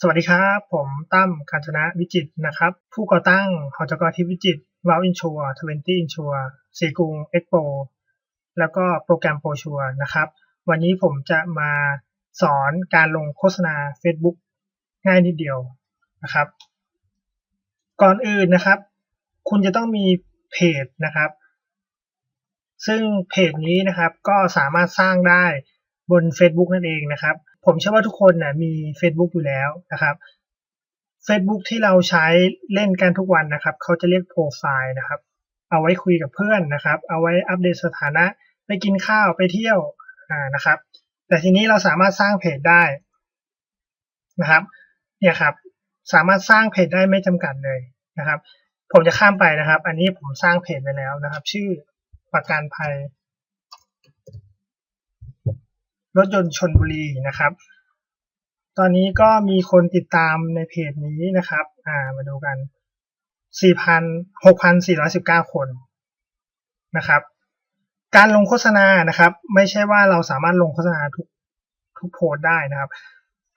สวัสดีครับ ผมตั้มการชนะวิจิตนะครับ ผู้ก่อตั้งหอจกทิพวิจิตวาลอินชัวทเวนตี้อินชัวสีกรุงเอ็กโปแล้วก็โปรแกรมโปรชัวนะครับ วันนี้ผมจะมาสอนการลงโฆษณา Facebook ง่ายนิดเดียวนะครับ ก่อนอื่นนะครับ คุณจะต้องมีเพจนะครับ ซึ่งเพจนี้นะครับก็สามารถสร้างได้บน Facebook นั่นเองนะครับ ผมเชื่อว่าทุกคนนะมี Facebook อยู่แล้วนะครับ Facebook ที่เราใช้เล่นกันทุกวันนะครับ เขาจะเรียกโปรไฟล์นะครับ เอาไว้คุยกับเพื่อนนะครับ เอาไว้อัปเดตสถานะ ไปกินข้าวไปเที่ยวอ่านะครับ แต่ทีนี้เราสามารถสร้างเพจได้นะครับ เนี่ยครับ สามารถสร้างเพจได้ไม่จำกัดเลยนะครับ ผมจะข้ามไปนะครับ อันนี้ผมสร้างเพจไปแล้วนะครับ ชื่อประกันภัย รถยนต์ชนบุรีนะครับ ตอนนี้ก็มีคนติดตามในเพจนี้นะครับอ่ามาดูกัน4,000 6,419 คนนะครับ การลงโฆษณานะครับ ไม่ใช่ว่าเราสามารถลงโฆษณาทุกทุกโพสได้นะครับ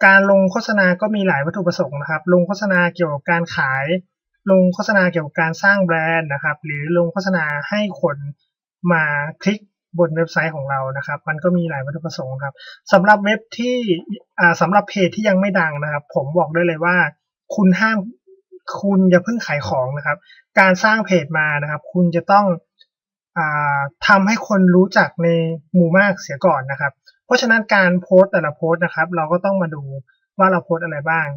การลงโฆษณาก็มีหลายวัตถุประสงค์นะครับ ลงโฆษณาเกี่ยวกับการขาย ลงโฆษณาเกี่ยวกับการสร้างแบรนด์นะครับ หรือลงโฆษณาให้คนมาคลิก บนเว็บไซต์ของเรานะครับ มันก็มีหลายวัตถุประสงค์ครับสำหรับเว็บที่อ่าสำหรับเพจที่ยังไม่ดังนะครับ ผมบอกได้เลยว่า คุณห้ามคุณอย่าเพิ่งขายของนะครับ การสร้างเพจมานะครับ คุณจะต้องอาทำให้คนรู้จักในหมู่มากเสียก่อนนะครับ เพราะฉะนั้นการโพสต์แต่ละโพสต์นะครับ เราก็ต้องมาดูว่าเราโพสต์อะไรบ้าง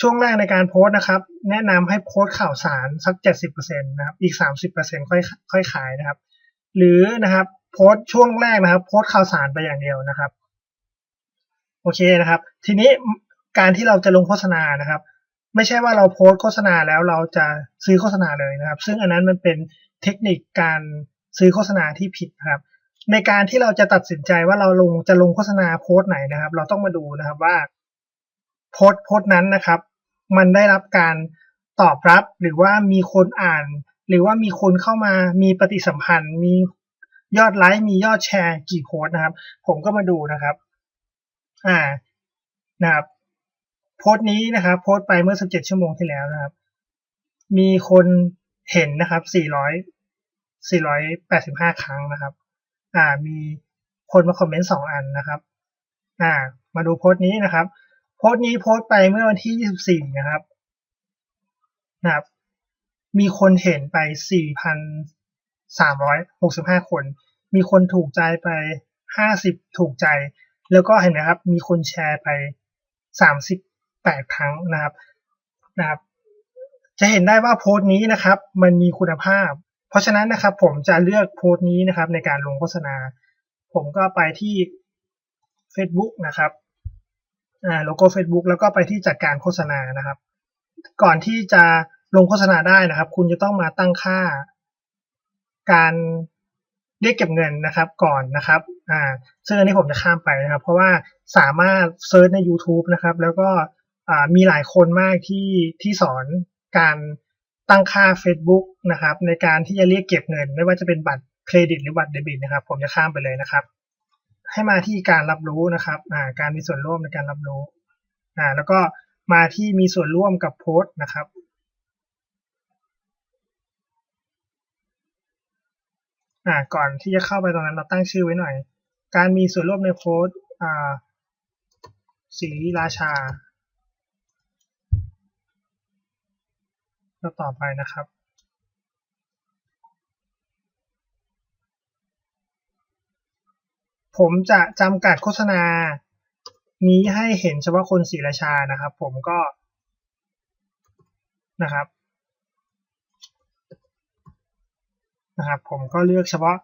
ช่วงแรกในการโพสต์นะครับ แนะนำให้โพสต์ข่าวสารสัก 70%นะครับ อีก 30%ค่อยค่อยขายนะครับ หรือนะครับ โพสช่วงแรกนะครับ โพสข่าวสารไปอย่างเดียวนะครับ โอเคนะครับ ทีนี้การที่เราจะลงโฆษณานะครับ ไม่ใช่ว่าเราโพสโฆษณาแล้วเราจะซื้อโฆษณาเลยนะครับ ซึ่งอันนั้นมันเป็นเทคนิคการซื้อโฆษณาที่ผิดนะครับ ในการที่เราจะตัดสินใจว่าเราลงจะลงโฆษณาโพสไหนนะครับ เราต้องมาดูนะครับว่าโพสโพสนั้นนะครับ มันได้รับการตอบรับหรือว่ามีคนอ่าน หรือว่ามีคนเข้ามามีปฏิสัมพันธ์ มี ยอดไลค์มียอดแชร์กี่โพสนะครับ ผมก็มาดูนะครับ อ่านะครับ โพสต์นี้นะครับ โพสต์ไปเมื่อ 17 ชั่วโมงที่แล้วนะครับ มีคนเห็นนะครับ 400 485 ครั้งนะครับ อ่า มีคนมาคอมเมนต์สองอันนะครับ อ่า มาดูโพสต์นี้นะครับ โพสต์นี้โพสต์ไปเมื่อวันที่ 24 นะครับ นะครับ มีคนเห็นไป 365 คน มีคนถูกใจไป 50 ถูกใจ แล้วก็เห็นไหมครับ มีคนแชร์ไป 38 ครั้งนะครับนะครับ จะเห็นได้ว่าโพสต์นี้นะครับ มันมีคุณภาพ เพราะฉะนั้นนะครับ ผมจะเลือกโพสต์นี้นะครับ ในการลงโฆษณา ผมก็ไปที่ Facebook นะครับอ่าโลโก้ Facebook แล้วก็ไปที่จัดการโฆษณานะครับ ก่อนที่จะลงโฆษณาได้นะครับ คุณจะต้องมาตั้งค่า การเรียกเก็บเงินนะครับก่อนนะครับอ่าซึ่งอันนี้ผมจะข้ามไปนะครับ เพราะว่าสามารถเซิร์ชใน YouTube นะครับ แล้วก็อ่ามีหลายคนมากที่ที่สอนการตั้งค่า Facebook นะครับ ในการที่จะเรียกเก็บเงิน ไม่ว่าจะเป็นบัตรเครดิตหรือบัตรเดบิตนะครับ ผมจะข้ามไปเลยนะครับ ให้มาที่การรับรู้นะครับอ่าการมีส่วนร่วมในการรับรู้อ่าแล้วก็มาที่มีส่วนร่วมกับโพสต์นะครับ อ่าก่อนที่จะเข้าไปตรงนั้นเราตั้งชื่อไว้หน่อย การมีส่วนร่วมในโพสต์อ่าสีราชาก็ต่อไปนะครับผมจะจำกัดโฆษณา นี้ให้เห็นเฉพาะคนศรีราชานะครับ ผมก็นะครับ นะครับ ผมก็เลือกเฉพาะ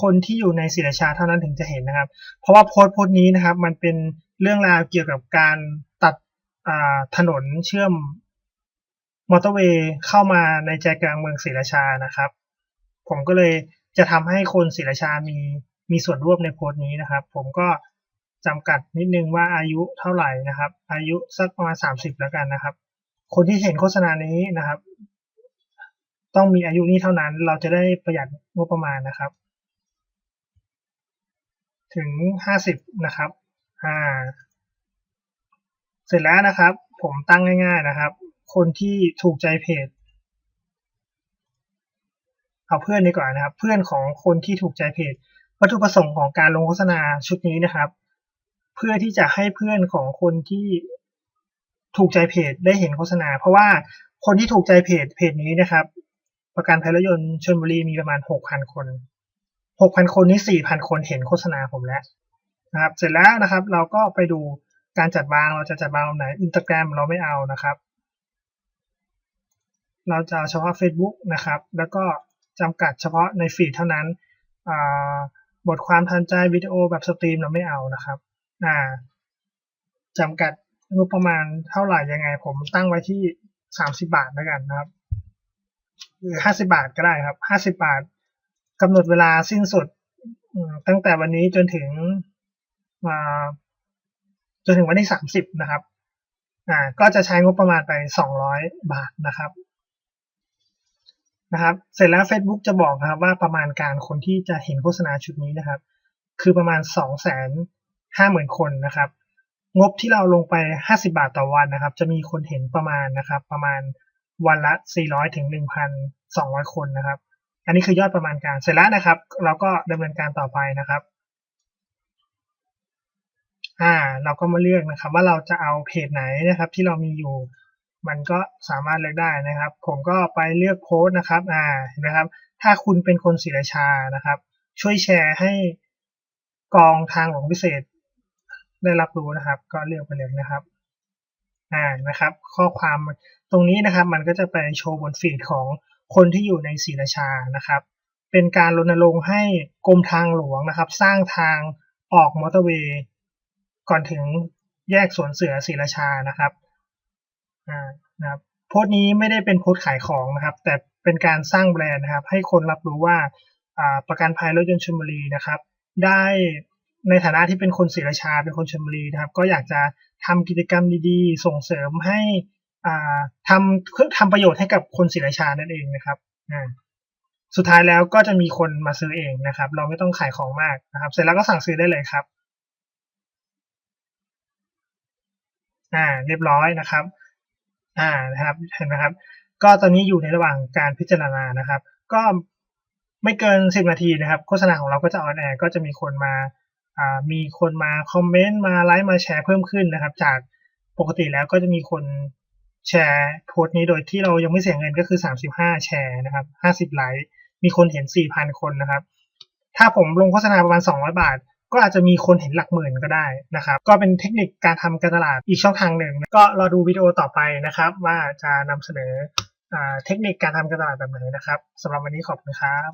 คนที่อยู่ในศรีราชาเท่านั้นถึงจะเห็นนะครับ เพราะว่าโพสต์โพสต์นี้นะครับ มันเป็นเรื่องราวเกี่ยวกับการตัดถนนเชื่อมมอเตอร์เวย์เข้ามาในใจกลางเมืองศรีราชานะครับ ผมก็เลยจะทำให้คนศรีราชามีมีส่วนร่วมในโพสต์นี้นะครับ ผมก็จำกัดนิดนึงว่าอายุเท่าไหร่นะครับ อายุสักประมาณสามสิบแล้วกันนะครับ คนที่เห็นโฆษณานี้นะครับ ต้องมีอายุนี้เท่านั้น เราจะได้ประหยัดงบประมาณนะครับ ถึงห้าสิบนะครับอ่าเสร็จแล้วนะครับ ผมตั้งง่าย ๆนะครับ คนที่ถูกใจเพจเอาเพื่อนดีกว่านะครับ เพื่อนของคนที่ถูกใจเพจ วัตถุประสงค์ของการลงโฆษณาชุดนี้นะครับ เพื่อที่จะให้เพื่อนของคนที่ถูกใจเพจได้เห็นโฆษณา เพราะว่าคนที่ถูกใจเพจเพจนี้นะครับ ประกันภัยรถยนต์ชลบุรีมีประมาณหกพันคนหกพันคนนี้สี่พันคนเห็นโฆษณาผมแล้วนะครับ เสร็จแล้วนะครับ เราก็ไปดูการจัดวางเราจะจัดวางตรงไหนอินสตาแกรมเราไม่เอานะครับ เราจะเฉพาะ Facebook นะครับ แล้วก็จำกัดเฉพาะในฟีดเท่านั้นบทความทันใจวิดีโอแบบสตรีมเราไม่เอานะครับจำกัดงบประมาณเท่าไหร่ยังไง ผมตั้งไว้ที่สามสิบาทแล้วกันนะครับ หรือห้าสิบาทก็ได้ครับห้าสิบาทกำหนดเวลาสิ้นสุดตั้งแต่วันนี้จนถึงจนถึงวันที่สามสิบนะครับอ่าก็จะใช้งบประมาณไปสองร้อยบาทนะครับนะครับ เสร็จแล้ว Facebook จะบอกนะครับว่าประมาณการคนที่จะเห็นโฆษณาชุดนี้นะครับ คือประมาณสองแสนห้าหมื่นคนนะครับ งบที่เราลงไปห้าสิบาทต่อวันนะครับ จะมีคนเห็นประมาณนะครับ ประมาณ วันละสี่ร้อยถึงหนึ่งพันสองร้อยคนนะครับ อันนี้คือยอดประมาณการ เสร็จแล้วนะครับ เราก็ดำเนินการต่อไปนะครับ อ่า เราก็มาเลือกนะครับ ว่าเราจะเอาเพจไหนนะครับ ที่เรามีอยู่ มันก็สามารถเลือกได้นะครับ ผมก็ไปเลือกโพสต์นะครับ อ่า เห็นไหมครับ ถ้าคุณเป็นคนศรีราชานะครับ ช่วยแชร์ให้กองทางหลวงพิเศษได้รับรู้นะครับ ก็เลือกไปเลยนะครับ อ่านะครับ ข้อความตรงนี้นะครับมันก็จะไปโชว์บนฟีดของคนที่อยู่ในศรีราชานะครับ เป็นการรณรงค์ให้กรมทางหลวงนะครับ สร้างทางออกมอเตอร์เวย์ก่อนถึงแยกสวนเสือศรีราชานะครับอ่านะครับโพสต์นี้ไม่ได้เป็นโพสต์ขายของนะครับ แต่เป็นการสร้างแบรนด์นะครับ ให้คนรับรู้ว่าอ่าประกันภัยรถยนต์ชลบุรีนะครับ ได้ ในฐานะที่เป็นคนศรีราชาเป็นคนชลบุรีนะครับ ก็อยากจะทำกิจกรรมดีๆ ส่งเสริมให้อ่าทำเพื่อทำประโยชน์ให้กับคนศรีราชานั่นเองนะครับอ่าสุดท้ายแล้วก็จะมีคนมาซื้อเองนะครับ เราไม่ต้องขายของมากนะครับ เสร็จแล้วก็สั่งซื้อได้เลยครับอ่าเรียบร้อยนะครับ อ่านะครับเห็นไหมครับ ก็ตอนนี้อยู่ในระหว่างการพิจารณานะครับ ก็ไม่เกินสิบนาทีนะครับ โฆษณาของเราก็จะออนแอร์ก็จะมีคนมา มีคนมาคอมเมนต์มาไลค์มาแชร์เพิ่มขึ้นนะครับ จากปกติแล้วก็จะมีคนแชร์โพสต์นี้โดยที่เรายังไม่เสียเงินก็คือสามสิบห้าแชร์นะครับห้าสิบไลค์ มีคนเห็นสี่พันคนนะครับ ถ้าผมลงโฆษณาประมาณสองร้อยบาท ก็อาจจะมีคนเห็นหลักหมื่นก็ได้นะครับ ก็เป็นเทคนิคการทำการตลาดอีกช่องทางหนึ่ง ก็รอดูวิดีโอต่อไปนะครับ ว่าจะนำเสนอเทคนิคการทำการตลาดแบบไหนนะครับสำหรับวันนี้ขอบคุณครับ